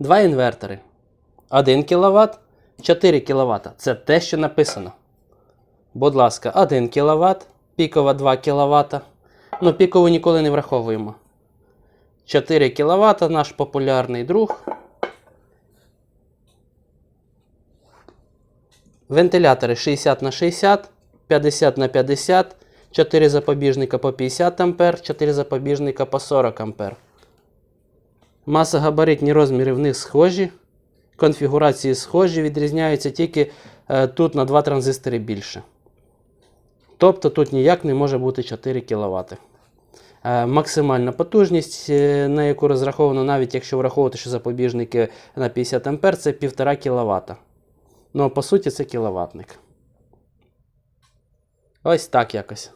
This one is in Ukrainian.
Два інвертори. 1 кВт, 4 кВт. Це те, що написано. Будь ласка, 1 кВт, пікова 2 кВт. Ну, пікову ніколи не враховуємо. 4 кВт наш популярний друг. Вентилятори 60 на 60, 50 на 50, 4 запобіжника по 50 А, 4 запобіжника по 40 А. Масогабаритні розміри в них схожі. Конфігурації схожі, відрізняються тільки е, тут на 2 транзистори більше. Тобто тут ніяк не може бути 4 кВт. Е, максимальна потужність, е, на яку розраховано, навіть якщо враховувати, що запобіжники на 50 А, це 1,5 кВт. Ну, по суті, це кіловатник. Ось так якось.